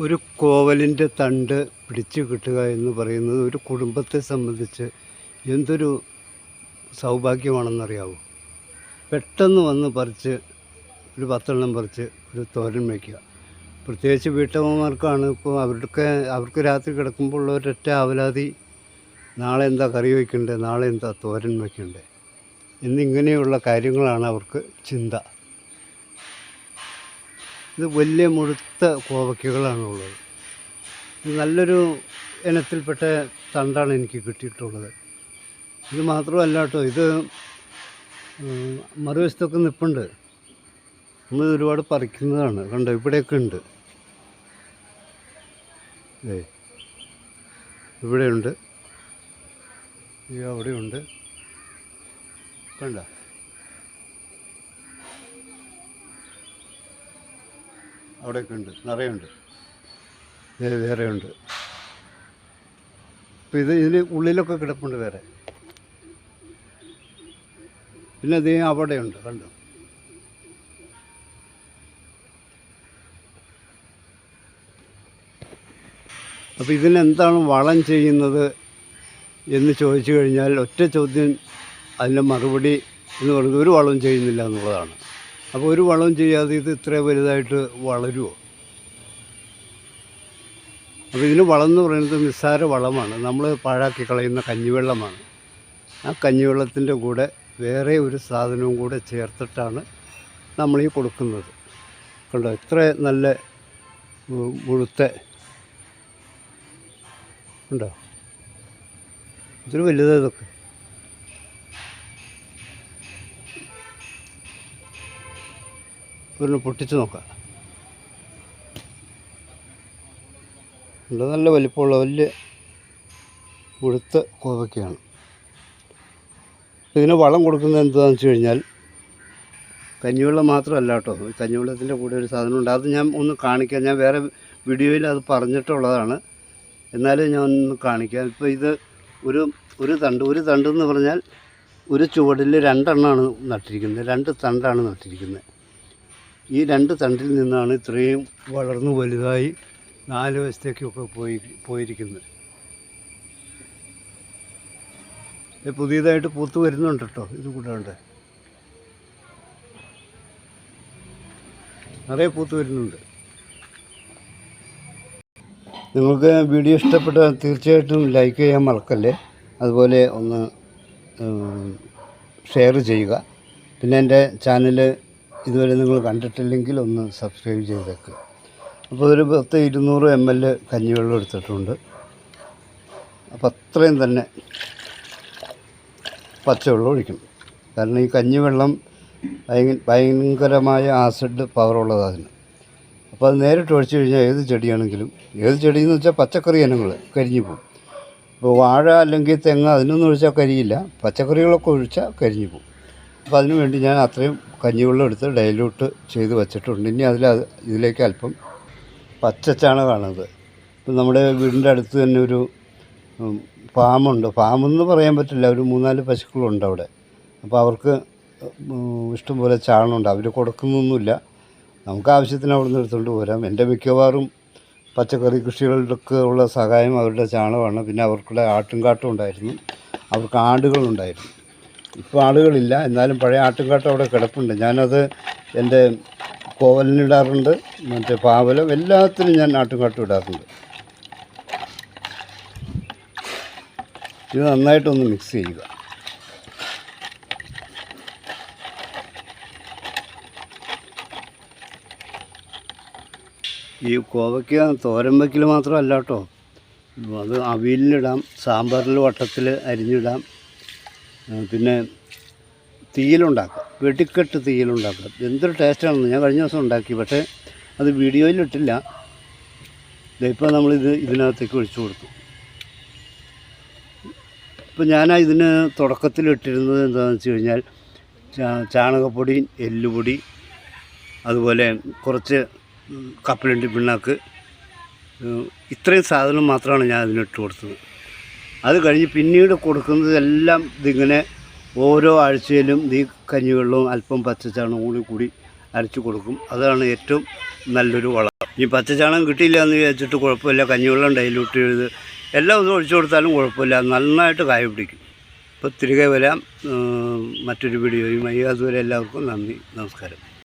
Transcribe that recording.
ഒരു കോവലിന്റെ തണ്ട് പിടിച്ചു കിട്ടുക എന്ന് പറയുന്നത് ഒരു കുടുംബത്തെ സംബന്ധിച്ച് എന്തൊരു സൗഭാഗ്യമാണെന്നറിയാവോ? പെട്ടെന്ന് വന്ന് പറിച്ച് ഒരു പത്തെണ്ണം പറിച്ച് ഒരു തോരൻ വയ്ക്കുക. പ്രത്യേകിച്ച് വീട്ടമ്മമാർക്കാണ് ഇപ്പോൾ അവർക്ക് അവർക്ക് രാത്രി കിടക്കുമ്പോൾ ഒരൊറ്റ ആവലാതി നാളെ എന്താ കറി വയ്ക്കണ്ടേ നാളെ എന്താ തോരൻ വയ്ക്കണ്ടേ എന്നിങ്ങനെയുള്ള കാര്യങ്ങളാണ് അവർക്ക് ചിന്ത. ഇത് വലിയ മുഴുത്ത കോവയ്ക്കകളാണുള്ളത്. ഇത് നല്ലൊരു ഇനത്തിൽപ്പെട്ട തണ്ടാണ് എനിക്ക് കിട്ടിയിട്ടുള്ളത്. ഇത് മാത്രമല്ല കേട്ടോ ഇത് മറുവശത്തൊക്കെ നിൽപ്പുണ്ട് നമ്മൾ ഒരുപാട് പറിക്കുന്നതാണ് കണ്ടോ ഇവിടെയൊക്കെ ഉണ്ട്. ഏ ഇവിടെയുണ്ട്. അവിടെയുണ്ട്. കണ്ട? അവിടെയൊക്കെ ഉണ്ട് നിറയുണ്ട്. വേറെ ഉണ്ട് അപ്പം ഇത് ഇതിന് ഉള്ളിലൊക്കെ കിടപ്പുണ്ട് വേറെ. പിന്നെ ഇത് അവിടെയുണ്ട് കണ്ടു? അപ്പോൾ ഇതിനെന്താണ് വളം ചെയ്യുന്നത് എന്ന് ചോദിച്ചു കഴിഞ്ഞാൽ ഒറ്റ ചോദ്യം അതിന്റെ മറുപടി എന്ന് പറയുന്നത് ഒരു വളവും ചെയ്യുന്നില്ല എന്നുള്ളതാണ്. അപ്പോൾ ഒരു വളവും ചെയ്യാതെ ഇത് ഇത്ര വലുതായിട്ട് വളരുമോ അപ്പോൾ ഇതിന് വളം എന്ന് പറയുന്നത് നിസ്സാര വളമാണ്. നമ്മൾ പാഴാക്കി കളയുന്ന കഞ്ഞിവെള്ളമാണ്. ആ കഞ്ഞിവെള്ളത്തിന്റെ കൂടെ വേറെ ഒരു സാധനവും കൂടെ ചേർത്തിട്ടാണ് നമ്മൾ ഈ കൊടുക്കുന്നത്. കണ്ടോ? ഇത്ര നല്ല മുഴുത്ത ഉണ്ടോ? ഇതൊരു വലുതാ ഇതൊക്കെ. ഒരെണ്ണം പൊട്ടിച്ച് നോക്കാം. നല്ല നല്ല വലിപ്പമുള്ള വലിയ മുഴുത്ത കോവക്കയാണ് ഇതിന് വളം കൊടുക്കുന്നത് എന്താണെന്ന് വെച്ച് കഴിഞ്ഞാൽ കഞ്ഞിവെള്ളം മാത്രമല്ല കേട്ടോ. കഞ്ഞിവെള്ളത്തിന്റെ കൂടെ ഒരു സാധനം ഉണ്ട്. അത് ഞാൻ ഒന്ന് കാണിക്കാം. ഞാൻ വേറെ വീഡിയോയിൽ അത് പറഞ്ഞിട്ടുള്ളതാണ്. എന്നാലും ഞാൻ ഒന്ന് കാണിക്കാം. ഇപ്പോൾ ഇത് ഒരു ഒരു തണ്ട് ഒരു തണ്ട് എന്ന് പറഞ്ഞാൽ ഒരു ചുവടിൽ രണ്ടെണ്ണമാണ് നട്ടിരിക്കുന്നത്. രണ്ട് തണ്ടാണ് നട്ടിരിക്കുന്നത്. ഈ രണ്ട് തണ്ടിൽ നിന്നാണ് ഇത്രയും വളർന്നു വലുതായി നാല് വശത്തേക്കൊക്കെ പോയി പോയിരിക്കുന്നത്. പുതിയതായിട്ട് പൂത്ത് വരുന്നുണ്ട് കേട്ടോ ഇത് കൂടാണ്ട്. നിറയെ പൂത്ത് വരുന്നുണ്ട്. നിങ്ങൾക്ക് വീഡിയോ ഇഷ്ടപ്പെട്ട തീർച്ചയായിട്ടും ലൈക്ക് ചെയ്യാൻ മറക്കല്ലേ? അതുപോലെ ഒന്ന് ഷെയർ ചെയ്യുക. പിന്നെ എന്റെ ചാനൽ ഇതുവരെ നിങ്ങൾ കണ്ടിട്ടില്ലെങ്കിൽ ഒന്ന് സബ്സ്ക്രൈബ് ചെയ്തേക്കുക അപ്പോൾ ഒരു പത്ത് ഇരുന്നൂറ് എം എൽ കഞ്ഞിവെള്ളം എടുത്തിട്ടുണ്ട്. അപ്പോൾ അത്രയും തന്നെ പച്ചവെള്ളം ഒഴിക്കണം കാരണം ഈ കഞ്ഞിവെള്ളം ഭയങ്കര ഭയങ്കരമായ ആസിഡ് പവറുള്ളതാണ് അതിന്. അപ്പോൾ അത് നേരിട്ട് ഒഴിച്ചു കഴിഞ്ഞാൽ ഏത് ചെടിയാണെങ്കിലും ഏത് ചെടിയെന്ന് വെച്ചാൽ പച്ചക്കറി ഇനങ്ങൾ കരിഞ്ഞു പോകും. ഇപ്പോൾ വാഴ അല്ലെങ്കിൽ തെങ്ങ് അതിനൊന്നും ഒഴിച്ചാൽ കരിയില്ല. പച്ചക്കറികളൊക്കെ ഒഴിച്ചാൽ കരിഞ്ഞു പോകും. അപ്പോൾ അതിനു വേണ്ടി ഞാൻ അത്രയും കഞ്ഞിവെള്ളം എടുത്ത് ഡൈലൂട്ട് ചെയ്ത് വെച്ചിട്ടുണ്ട്. ഇനി അതിൽ ഇതിലേക്ക് അല്പം പച്ചച്ചാണകമാണത് ഇപ്പം നമ്മുടെ വീടിന്റെ അടുത്ത് തന്നെ ഒരു ഫാമുണ്ട്. ഫാമെന്ന് പറയാൻ പറ്റില്ല. ഒരു മൂന്നാൽ പശുക്കളുണ്ട് അവിടെ. അപ്പോൾ അവർക്ക് ഇഷ്ടംപോലെ ചാണമുണ്ട് അവർ കൊടുക്കുന്നൊന്നുമില്ല. നമുക്ക് ആവശ്യത്തിന് അവിടെ നിന്ന് എടുത്തുകൊണ്ട് പോരാം. എന്റെ മിക്കവാറും പച്ചക്കറി കൃഷികളിലൊക്കെ ഉള്ള സഹായം അവരുടെ ചാണകമാണ്. പിന്നെ അവർക്കുള്ള ആട്ടുംകാട്ടം ഉണ്ടായിരുന്നു. അവർക്ക് ആടുകളുണ്ടായിരുന്നു. ഇപ്പോൾ ആളുകളില്ല. എന്നാലും പഴയ ആട്ടുംകാട്ടം അവിടെ കിടപ്പുണ്ട്. ഞാനത് എന്റെ കോവലിനിടാറുണ്ട് മറ്റേ പാവലും എല്ലാത്തിനും ഞാൻ ആട്ടുംകാട്ടം ഇടാറുണ്ട്. ഇത് നന്നായിട്ടൊന്ന് മിക്സ് ചെയ്യുക. ഈ കോവയ്ക്ക തോരൻ വയ്ക്കൽ മാത്രമല്ല കേട്ടോ. അത് അവിയലിനിടാം സാമ്പാറിൽ വട്ടത്തിൽ അരിഞ്ഞിടാം. പിന്നെ തീയിലുണ്ടാക്കുക വെടിക്കെട്ട് തീയിലുണ്ടാക്കുക എന്തൊരു ടേസ്റ്റാണെന്ന് ഞാൻ കഴിഞ്ഞ ദിവസം ഉണ്ടാക്കി പക്ഷേ അത് വീഡിയോയിലിട്ടില്ല. ഇപ്പോൾ നമ്മളിത് ഇതിനകത്തേക്ക് ഒഴിച്ചു കൊടുത്തു. ഇപ്പോൾ ഞാൻ ഇതിന് തുടക്കത്തിലിട്ടിരുന്നത് എന്താണെന്ന് വെച്ച് കഴിഞ്ഞാൽ ചാണകപ്പൊടി എല്ലുപൊടി അതുപോലെ കുറച്ച് കപ്പലണ്ടി പിണ്ണാക്ക് ഇത്രയും സാധനം മാത്രമാണ് ഞാൻ അതിനിട്ട് കൊടുത്തത്. അത് കഴിഞ്ഞ് പിന്നീട് കൊടുക്കുന്നതെല്ലാം ഇതിങ്ങനെ ഓരോ ആഴ്ചയിലും ഈ കഞ്ഞിവെള്ളവും അല്പം പച്ചച്ചാണകവും കൂടി കൂടി അരച്ചു കൊടുക്കും. അതാണ് ഏറ്റവും നല്ലൊരു വളം. ഈ പച്ചച്ചാണകം കിട്ടിയില്ല എന്ന് വിചാരിച്ചിട്ട് കുഴപ്പമില്ല. കഞ്ഞിവെള്ളം ഡൈലൂട്ട് ചെയ്ത് എല്ലാം ഒന്നും ഒഴിച്ചു കൊടുത്താലും കുഴപ്പമില്ല. നന്നായിട്ട് കായ പിടിക്കും. അപ്പോൾ തിരികെ വരാം. മറ്റൊരു വീഡിയോയുമായി. അതുവരെ എല്ലാവർക്കും നന്ദി. നമസ്കാരം.